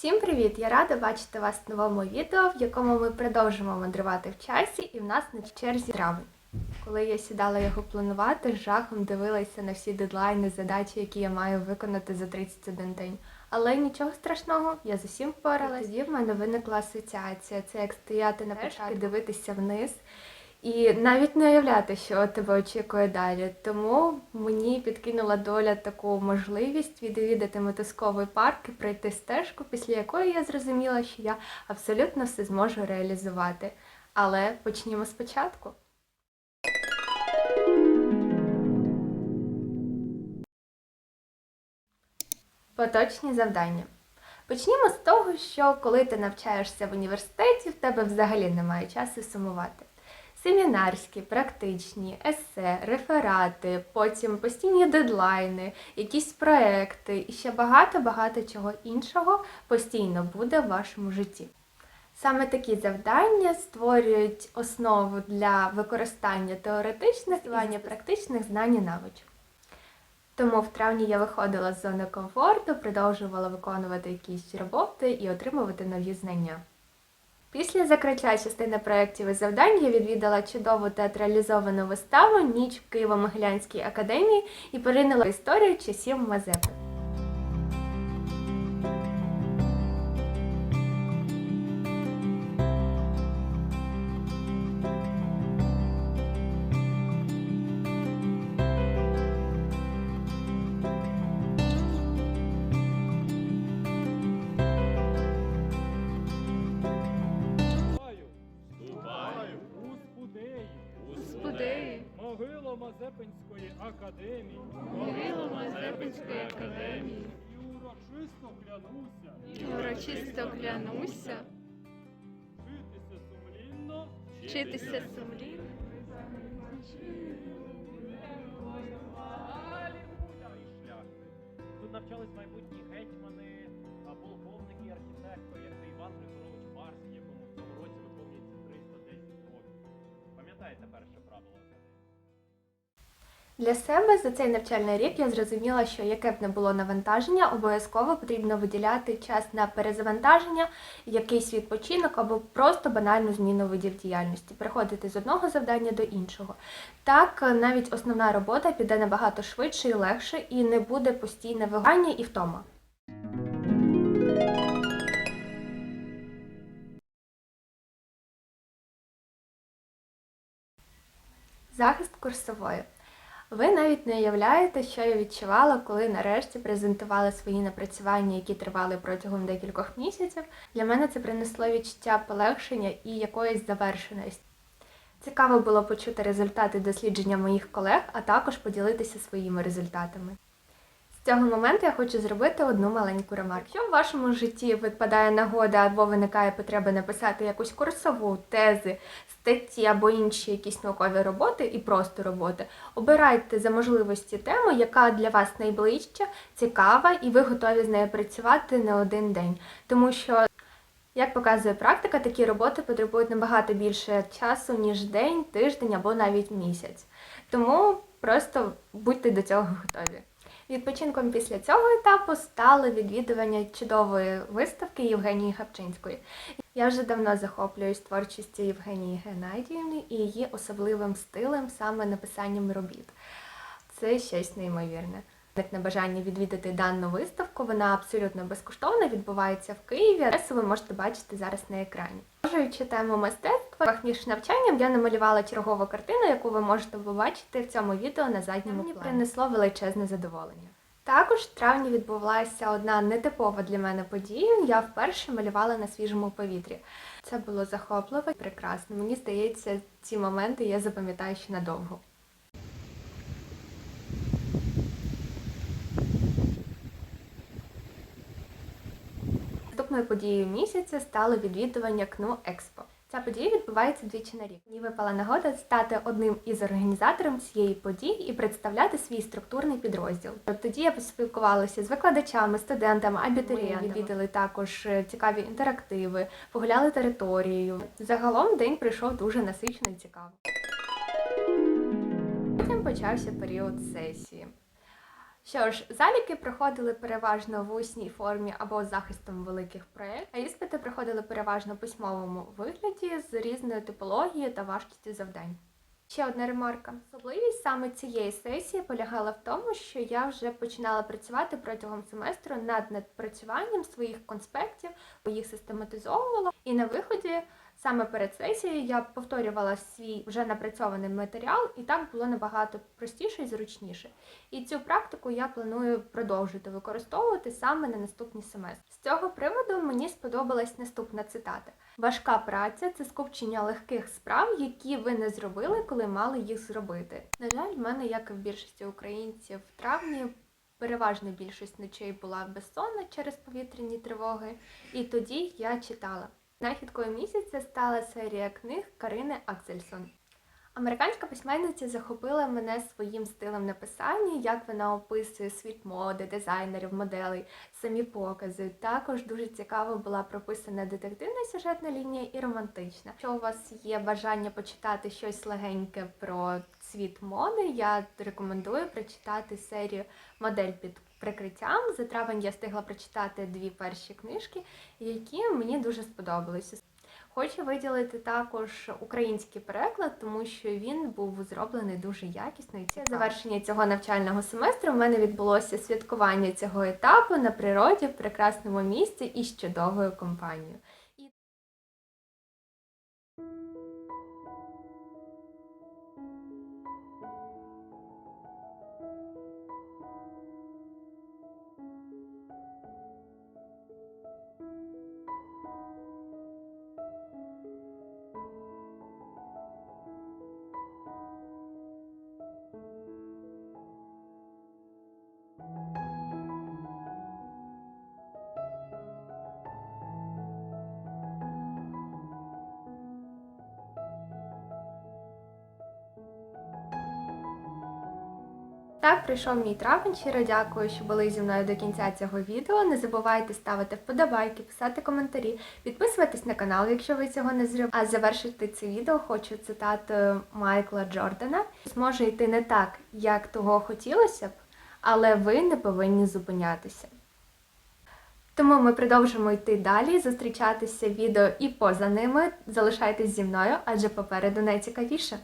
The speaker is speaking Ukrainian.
Всім привіт! Я рада бачити вас в новому відео, в якому ми продовжимо мандрувати в часі, і в нас на черзі травень. Коли я сідала його планувати, з жахом дивилася на всі дедлайни, задачі, які я маю виконати за 31 день. Але нічого страшного, я з усім впоралась. Тоді в мене виникла асоціація. Це як стояти на початку, дивитися вниз і навіть не уявляти, що тебе очікує далі. Тому мені підкинула доля таку можливість відвідати мотузковий парк і пройти стежку, після якої я зрозуміла, що я абсолютно все зможу реалізувати. Але почнімо спочатку. Поточні завдання. Почнімо з того, що коли ти навчаєшся в університеті, в тебе взагалі немає часу сумувати. Семінарські, практичні, есе, реферати, потім постійні дедлайни, якісь проекти і ще багато-багато чого іншого постійно буде в вашому житті. Саме такі завдання створюють основу для використання теоретичних і практичних знань і навичок. Тому в травні я виходила з зони комфорту, продовжувала виконувати якісь роботи і отримувати нові знання. Після закриття частини проєктів і завдань я відвідала чудову театралізовану виставу Ніч в Києво-Могилянській академії і поринула історію часів Мазепи. Мазепинської академії, могилу Мазепинської академії, і урочисто клянуся. І урочисто клянуся. Житися сумлінно, вчитися сумлінно. Тут навчались майбутні гетьмани, полковники і архітектори, як Іван Григорович Барський, якому в цьому році виповнюється 310 років. Пам'ятаєте перше? Для себе за цей навчальний рік я зрозуміла, що яке б не було навантаження, обов'язково потрібно виділяти час на перезавантаження, якийсь відпочинок або просто банальну зміну видів діяльності, переходити з одного завдання до іншого. Так навіть основна робота піде набагато швидше і легше, і не буде постійне вигання і втома. Захист курсової. Ви навіть не уявляєте, що я відчувала, коли нарешті презентувала свої напрацювання, які тривали протягом декількох місяців. Для мене це принесло відчуття полегшення і якоїсь завершеності. Цікаво було почути результати дослідження моїх колег, а також поділитися своїми результатами. З цього моменту я хочу зробити одну маленьку ремарку. Якщо в вашому житті випадає нагода або виникає потреба написати якусь курсову, тези, статті або інші якісь наукові роботи і просто роботи, обирайте за можливості тему, яка для вас найближча, цікава, і ви готові з нею працювати не один день. Тому що, як показує практика, такі роботи потребують набагато більше часу, ніж день, тиждень або навіть місяць. Тому просто будьте до цього готові. Відпочинком після цього етапу стало відвідування чудової виставки Євгенії Гапчинської. Я вже давно захоплююсь творчістю Євгенії Геннадіївни і її особливим стилем, саме написанням робіт. Це щось неймовірне. На бажання відвідати дану виставку, вона абсолютно безкоштовна, відбувається в Києві. Адресу ви можете бачити зараз на екрані. Продовжуючи тему мистецтва, між навчанням я намалювала чергову картину, яку ви можете побачити в цьому відео на задньому плані. Мені принесло величезне задоволення. Також в травні відбулася одна нетипова для мене подія. Я вперше малювала на свіжому повітрі. Це було захопливо і прекрасно. Мені здається, ці моменти я запам'ятаю ще надовго. Наступною подією місяця стало відвідування КНУ Експо. Ця подія відбувається двічі на рік. Мені випала нагода стати одним із організаторів цієї події і представляти свій структурний підрозділ. Тоді я поспілкувалася з викладачами, студентами, абітурієнтами. Ми відвідали також е, цікаві інтерактиви, погуляли територією. Загалом день прийшов дуже насичено і цікаво. Потім почався період сесії. Що ж, заліки проходили переважно в усній формі або з захистом великих проєктів, а іспити проходили переважно в письмовому вигляді з різною типологією та важкістю завдань. Ще одна ремарка. Особливість саме цієї сесії полягала в тому, що я вже починала працювати протягом семестру над напрацюванням своїх конспектів, їх систематизовувала, і на виході саме перед сесією я повторювала свій вже напрацьований матеріал, і так було набагато простіше і зручніше. І цю практику я планую продовжити використовувати саме на наступний семестр. З цього приводу мені сподобалась наступна цитата: важка праця це скупчення легких справ, які ви не зробили, коли мали їх зробити. На жаль, в мене, як і в більшості українців, в травні. Переважна більшість ночей була безсонна через повітряні тривоги, і тоді я читала. Знахідкою місяця стала серія книг Карини Аксельсон. Американська письменниця захопила мене своїм стилем написання, як вона описує світ моди, дизайнерів, моделей, самі покази. Також дуже цікаво була прописана детективна сюжетна лінія і романтична. Якщо у вас є бажання почитати щось легеньке про світ моди, я рекомендую прочитати серію Модель під прикриттям. За травень я встигла прочитати дві перші книжки, які мені дуже сподобалися. Хочу виділити також український переклад, тому що він був зроблений дуже якісно і це Завершення цього навчального семестру в мене відбулося святкування цього етапу на природі в прекрасному місці і з чудовою компанією. Так, прийшов мій травень. Щиро дякую, що були зі мною до кінця цього відео. Не забувайте ставити вподобайки, писати коментарі, підписуватись на канал, якщо ви цього не зробили. А завершити це відео хочу цитатою Майкла Джордана. Зможе йти не так, як того хотілося б, але ви не повинні зупинятися. Тому ми продовжимо йти далі, зустрічатися відео і поза ними. Залишайтесь зі мною, адже попереду найцікавіше.